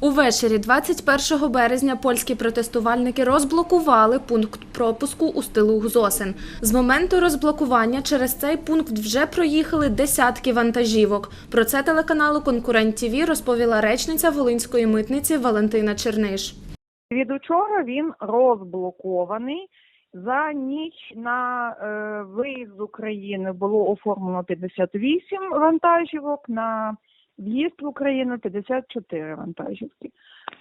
Увечері 21 березня польські протестувальники розблокували пункт пропуску у стилу Зосин. З моменту розблокування через цей пункт вже проїхали десятки вантажівок. Про це телеканалу Конкурент ТІВІ розповіла речниця Волинської митниці Валентина Черниш. Від учора він розблокований. За ніч на е, виїзд з України було оформлено 58 вантажівок, на в'їзд в Україну 54 вантажівки.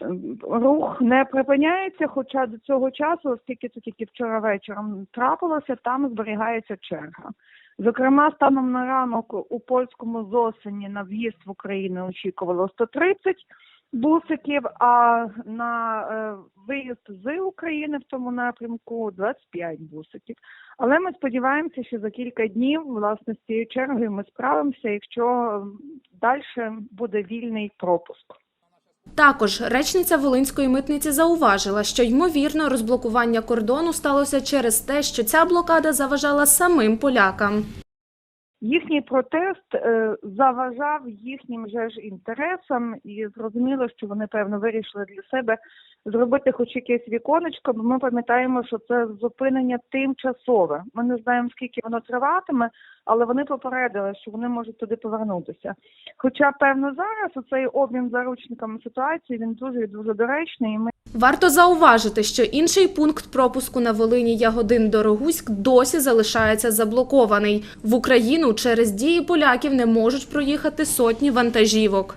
Е, Рух не припиняється, хоча до цього часу, оскільки це тільки вчора вечором трапилося, там зберігається черга. Зокрема, станом на ранок у польському зосені на в'їзд в Україну очікувало 130 бусиків, а на е, виїзд з України в тому напрямку 25 бусиків. Але ми сподіваємося, що за кілька днів власне з цією чергою ми справимося, якщо далі буде вільний пропуск. Також речниця Волинської митниці зауважила, що ймовірно розблокування кордону сталося через те, що ця блокада заважала самим полякам. Їхній протест е, заважав їхнім же ж інтересам, і зрозуміло, що вони певно вирішили для себе зробити хоч якесь віконечко, бо ми пам'ятаємо, що це зупинення тимчасове. Ми не знаємо, скільки воно триватиме, але вони попередили, що вони можуть туди повернутися. Хоча, певно, зараз цей обмін заручниками ситуації він дуже і дуже доречний. І ми Варто зауважити, що інший пункт пропуску на Волині Ягодин Дорогуськ досі залишається заблокований. В Україну через дії поляків не можуть проїхати сотні вантажівок.